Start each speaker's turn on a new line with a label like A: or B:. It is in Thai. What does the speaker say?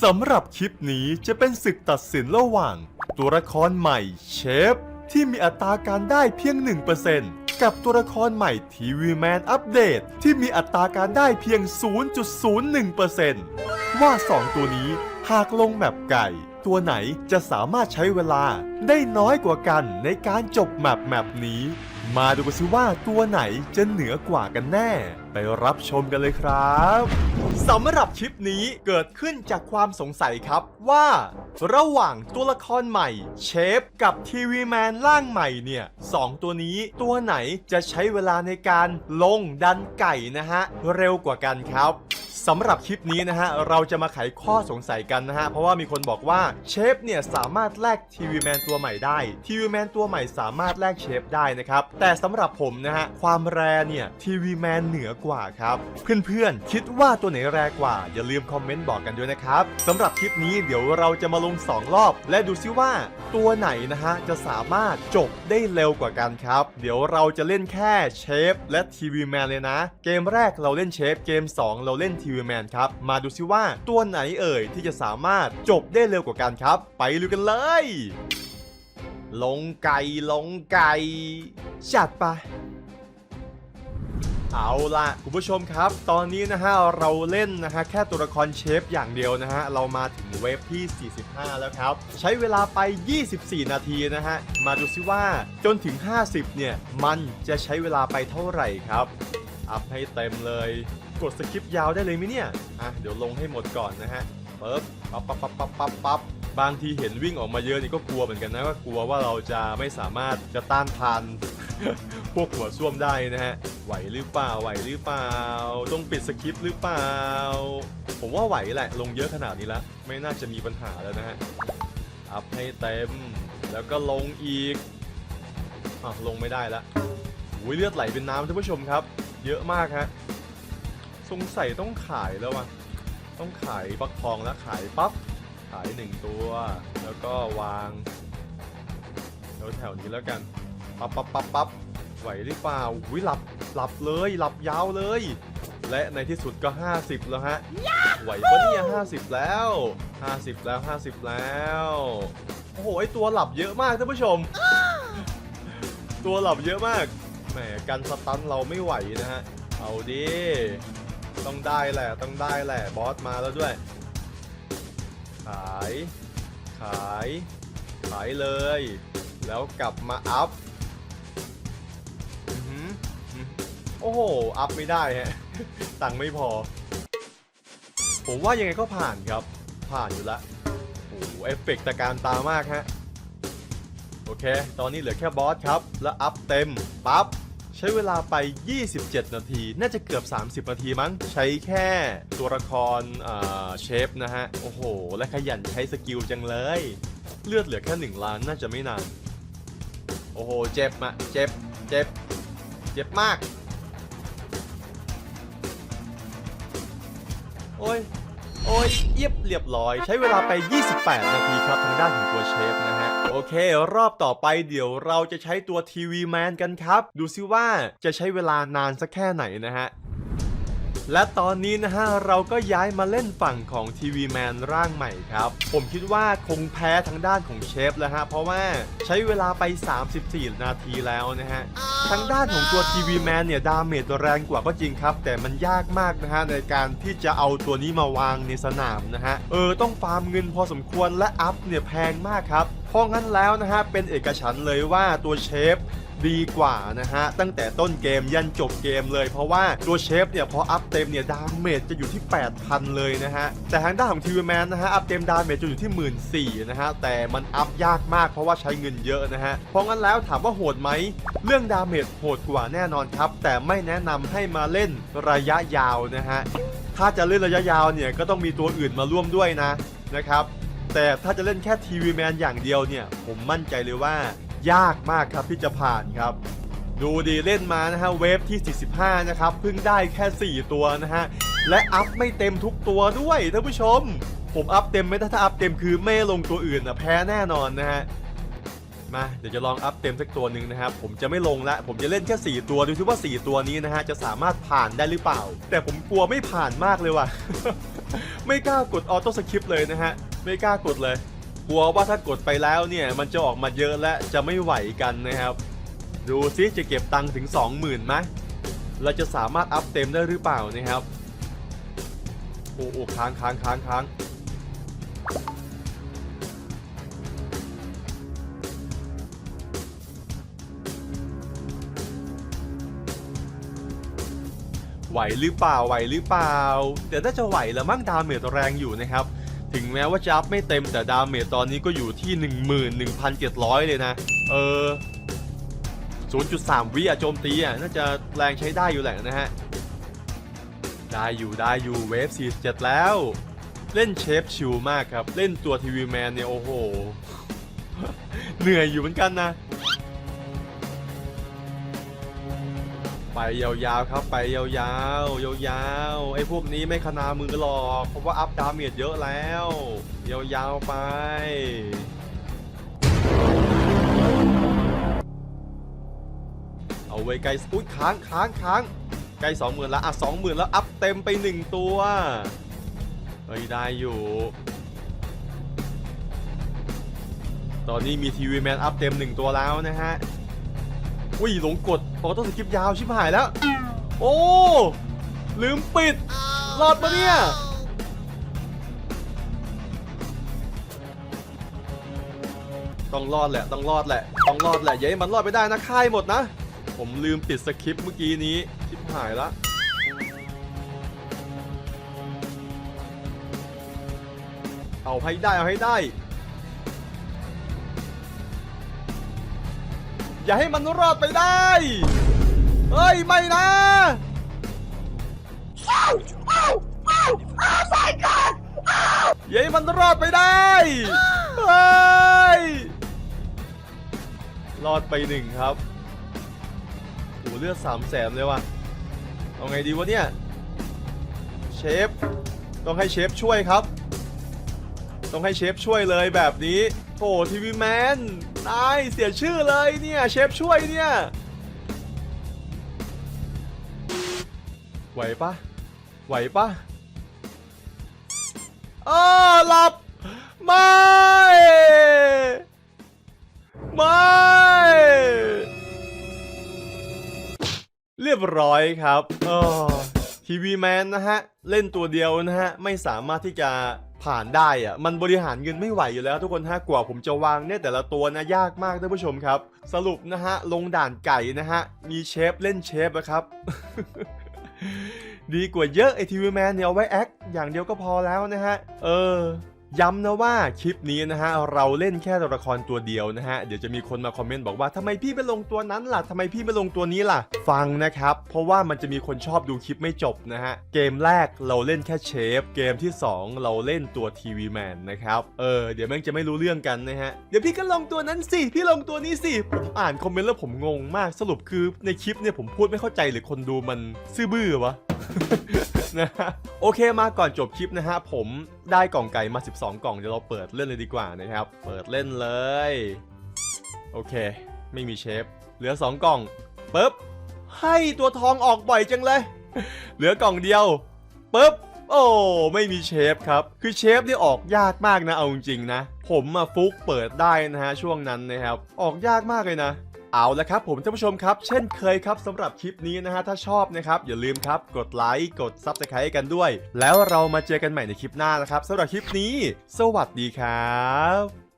A: สำหรับคลิปนี้จะเป็นศึกตัดสินระหว่าง ตัวละครใหม่เชฟ ที่มีอัตราการได้เพียง 1%กับตัวละครใหม่ทีวีแมนอัปเดตที่มีอัตราการได้เพียง 0.01%ว่า 2 ตัวนี้หากลงแมปไก่ ตัวไหนจะสามารถใช้เวลาได้น้อยกว่ากันในการจบแมปแมปนี้ มาดูกันสิว่าตัวไหนจะเหนือกว่ากันแน่ ไปรับชมกันเลยครับ สำหรับคลิปนี้เกิดขึ้นจากความสงสัยครับว่า ระหว่างตัวละครใหม่ เชฟกับทีวีแมนร่างใหม่เนี่ยสองตัวนี้ตัวไหนจะใช้เวลาในการลงดันไก่นะฮะ เร็วกว่ากันครับ สำหรับคลิปนี้นะฮะเราจะมาไขข้อสงสัยกันนะฮะเพราะว่ามีคนบอกว่าเชฟเนี่ยสามารถแลกทีวีแมนตัวใหม่ได้ทีวีแมนตัวใหม่สามารถแลกเชฟได้นะครับแต่สำหรับผมนะฮะความแรเนี่ยทีวีแมนเหนือกว่าครับเพื่อนๆคิดว่าตัวไหนแรกว่า อย่าลืมคอมเมนต์บอกกันด้วยนะครับสำหรับคลิปนี้เดี๋ยวเราจะมาลง 2 รอบ และดูซิว่าตัวไหนนะฮะจะสามารถจบได้เร็วกว่ากันครับ เดี๋ยวเราจะเล่นแค่เชฟและทีวีแมนเลยนะ เกมแรกเราเล่นเชฟเกม 2 เราเล่นทีวีแมนครับ มาดูซิว่าตัวไหนเอ่ยที่จะสามารถจบได้เร็วกว่ากันครับ ไปลุยกันเลย ลงไก่ลงไก่จัดไปเอาล่ะคุณผู้ชมครับ ตอนนี้นะฮะเราเล่นนะฮะแค่ตัวละครเชฟอย่างเดียวนะฮะเรามาถึงเวฟที่ 45 แล้วครับ ใช้เวลาไป 24 นาทีนะฮะมาดูซิว่าจนถึง 50 เนี่ย มันจะใช้เวลาไปเท่าไหร่ครับ อัพให้เต็มเลย กดสคริปต์ยาวได้เลยไหมเนี่ย อะ เดี๋ยวลงให้หมดก่อนนะฮะปึ๊บปั๊บปั๊บปั๊บปั๊บปั๊บปั๊บบางทีเห็นวิ่งออกมาเยอะนี่ก็กลัวเหมือนกันนะว่ากลัวว่าเราจะไม่สามารถจะต้านทาน พวกหัวส้วมได้นะฮะ ไหวหรือเปล่า ไหวหรือเปล่า ต้องปิดสคริปต์หรือเปล่า ผมว่าไหวแหละ ลงเยอะขนาดนี้แล้ว ไม่น่าจะมีปัญหาแล้วนะฮะ อัพให้เต็ม แล้วก็ลงอีกอะลงไม่ได้ละโอ้ยเลือดไหลเป็นน้ำท่านผู้ชมครับ เยอะมากฮะ สงสัยต้องขายแล้ววะต้องขายปักทองแล้วขายปั๊บขายหนึ่งตัว แล้วก็วางแถวแถวนี้แล้วกันปั๊บปั๊บปั๊บปั๊บไหวหรือเปล่าอุ้ยหลับหลับเลยหลับยาวเลย และในที่สุดก็ 50 แล้วฮะไหวปะเนี่ย50 แล้ว 50 แล้ว 50 แล้วโอ้โหไอตัวหลับเยอะมากท่านผู้ชม ตัวหลับเยอะมากแหมกันสตันเราไม่ไหวนะฮะเอาดิ ต้องได้แหละ ต้องได้แหละ บอสมาแล้วด้วย ขาย ขาย ขายเลย แล้วกลับมาอัพโอ้โห อัพไม่ได้ฮะ ตังค์ไม่พอ ผมว่ายังไงก็ผ่านครับ ผ่านอยู่ละโอ้เอฟเฟกต์ตะการตามากฮะ โอเค ตอนนี้เหลือแค่บอสครับ แล้วอัพเต็ม ปั๊บ ช้เวลาไป 27 นาที น่าจะเกือบ 30 นาทีมั้ง ใช้แค่ตัวละครเชฟนะฮะ โอ้โห และขยันใช้สกิลจังเลย เลือดเหลือแค่ 1 ล้านน่าจะไม่นาน โอ้โห เจ็บมะเจ็บ เจ็บ เจ็บมาก โอ้ย โอ้ยเอียบเรียบร้อย ใช้เวลาไป 28 นาทีครับทางด้านของตัวเชฟนะฮะ โอเค รอบต่อไปเดี๋ยวเราจะใช้ตัวทีวีแมนกันครับ ดูซิว่าจะใช้เวลานานสักแค่ไหนนะฮะ และตอนนี้นะฮะเราก็ย้ายมาเล่นฝั่งของทีวีแมนร่างใหม่ครับ ผมคิดว่าคงแพ้ทางด้านของเชฟแล้วฮะ เพราะว่าใช้เวลาไป 34 นาทีแล้วนะฮะ ทางด้านของตัวทีวีแมนเนี่ย ดาเมจแรงกว่าก็จริงครับ แต่มันยากมากนะฮะ ในการที่จะเอาตัวนี้มาวางในสนามนะฮะ เออ ต้องฟาร์มเงินพอสมควรและอัพเนี่ยแพงมากครับเพราะงั้นแล้วนะฮะเป็นเอกฉันเลยว่าตัวเชฟ ดีกว่านะฮะ ตั้งแต่ต้นเกมยันจบเกมเลย เพราะว่าตัวเชฟเนี่ยพออัพเต็มเนี่ยดาเมจจะอยู่ที่ 8,000 เลยนะฮะ แต่ทางด้านของทีวีแมนนะฮะอัพเต็มดาเมจจะอยู่ที่ 14,000นะฮะ แต่มันอัพยากมากเพราะว่าใช้เงินเยอะนะฮะ เพราะงั้นแล้วถามว่าโหดไหม เรื่องดาเมจโหดกว่าแน่นอนครับ แต่ไม่แนะนำให้มาเล่นระยะยาวนะฮะถ้าจะเล่นระยะยาวเนี่ยก็ต้องมีตัวอื่นมาร่วมด้วยนะนะครับแต่ถ้าจะเล่นแค่ทีวีแมนอย่างเดียวเนี่ย ผมมั่นใจเลยว่า ยากมากครับที่จะผ่านครับ ดูดีเล่นมานะฮะเวฟที่ 45 นะครับเพิ่งได้แค่ 4 ตัวนะฮะ และอัพไม่เต็มทุกตัวด้วยท่านผู้ชม ผมอัพเต็มไหมถ้าถ้าอัพเต็มคือไม่ลงตัวอื่นนะแพ้แน่นอนนะฮะมาเดี๋ยวจะลองอัพเต็มสักตัวหนึ่งนะครับผมจะไม่ลงละผมจะเล่นแค่4ตัวดูซิว่า 4 ตัวนี้นะฮะจะสามารถผ่านได้หรือเปล่า แต่ผมกลัวไม่ผ่านมากเลยว่ะ ไม่กล้ากดออโต้สคริปต์เลยนะฮะไม่กล้ากดเลย กลัวว่าถ้ากดไปแล้วเนี่ยมันจะออกมาเยอะและจะไม่ไหวกันนะครับ ดูซิจะเก็บตังค์ถึง 20,000ไหมเราจะสามารถอัพเต็มได้หรือเปล่านะครับโอ้โอ้ค้างค้างค้างค้างไหวหรือเปล่าไหวหรือเปล่า แต่ถ้าจะไหวแล้วมั่งดาเมจแรงอยู่นะครับ ถึงแม้ว่าจะอัพไม่เต็มแต่ดาเมจตอนนี้ก็อยู่ที่ 11,700 เลยนะ เออ 0.3 วิอะโจมตีอะน่าจะแรงใช้ได้อยู่แหละนะฮะ ได้อยู่ได้อยู่เวฟ 47 แล้ว เล่นเชฟชิลมากครับ เล่นตัวทีวีแมนเนี่ย โอ้โห เหนื่อยอยู่เหมือนกันนะ ยาวๆครับไปยาวๆยาวๆไอ้พวกนี้ไม่ขนามือหรอกเพราะว่าอัพดาเมจเยอะแล้ว ยาวๆไป เอาไว้ไกลอุ้ยค้างค้างค้างใกล้สองหมื่นแล้วอะสองหมื่นแล้วอัพเต็มไปหนึ่งตัวเฮ้ยได้อยู่ ตอนนี้มีทีวีแมนอัพเต็มหนึ่งตัวแล้วนะฮะ อุ้ยหลงกดออโต้สกิปยาวชิบหายแล้ว โอ้ ลืมปิดรอดปะเนี่ย ต้องรอดแหละ ต้องรอดแหละ ต้องรอดแหละ อย่าให้มันรอดไปได้นะ ค่ายหมดนะ ผมลืมปิดสคริปเมื่อกี้นี้ ชิบหายละเอาให้ได้ เอาให้ได้ อย่าให้มันรอดไปได้ เฮ้ย ไม่นะอย่าให้มันรอดไปได้ เฮ้ย รอดไปหนึ่งครับโหเลือดสามแสนเลยว่ะ เอาไงดีวะเนี่ย เชฟ ต้องให้เชฟช่วยครับ ต้องให้เชฟช่วยเลยแบบนี้โถทีวีแมน นายเสียชื่อเลยเนี่ยเชฟช่วยเนี่ย ไหวปะไหวปะเออหลับ ไม่ ไม่ เรียบร้อยครับออทีวีแมนนะฮะ เล่นตัวเดียวนะฮะ ไม่สามารถที่จะ ผ่านได้อะมันบริหารเงินไม่ไหวอยู่แล้ว ทุกคนฮะกว่าผมจะวางเนี่ยแต่ละตัวนะยากมากท่านผู้ชมครับ สรุปนะฮะลงด่านไก่นะฮะมีเชฟเล่นเชฟนะครับดีกว่าเยอะไอทีวีแมนเนี่ยเอาไว้แอคอย่างเดียวก็พอแล้วนะฮะ เออ ย้ำนะว่าคลิปนี้นะฮะเราเล่นแค่ตัวละครตัวเดียวนะฮะเดี๋ยวจะมีคนมาคอมเมนต์บอกว่าทำไมพี่ไม่ลงตัวนั้นล่ะทำไมพี่ไม่ลงตัวนี้ล่ะ ฟังนะครับ เพราะว่ามันจะมีคนชอบดูคลิปไม่จบนะฮะเกมแรกเราเล่นแค่เชฟเกมที่ 2 เราเล่นตัวทีวีแมนนะครับเออเดี๋ยวแม่งจะไม่รู้เรื่องกันนะฮะเดี๋ยวพี่ก็ลงตัวนั้นสิพี่ลงตัวนี้สิผมอ่านคอมเมนต์แล้วผมงงมากสรุปคือในคลิปเนี่ยผมพูดไม่เข้าใจหรือคนดูมันซื่อบื้อวะ นะฮะโอเคมาก่อนจบคลิปนะฮะผมได้กล่องไก่มา 12 กล่องเดี๋ยวเราเปิดเล่นเลยดีกว่านะครับ เปิดเล่นเลย โอเค ไม่มีเชฟ เหลือ 2 กล่องปุ๊บให้ตัวทองออกบ่อยจังเลย เหลือกล่องเดียวปุ๊บโอ้ไม่มีเชฟครับ คือเชฟนี่ออกยากมากนะเอาจริงๆนะ ผมมาฟุกเปิดได้นะฮะช่วงนั้นนะครับ ออกยากมากเลยนะ เอาละครับผมท่านผู้ชมครับ เช่นเคยครับสำหรับคลิปนี้นะฮะถ้าชอบนะครับอย่าลืมครับกดไลค์กดซับสไครต์กันด้วย แล้วเรามาเจอกันใหม่ในคลิปหน้านะครับสำหรับคลิปนี้ สวัสดีครับ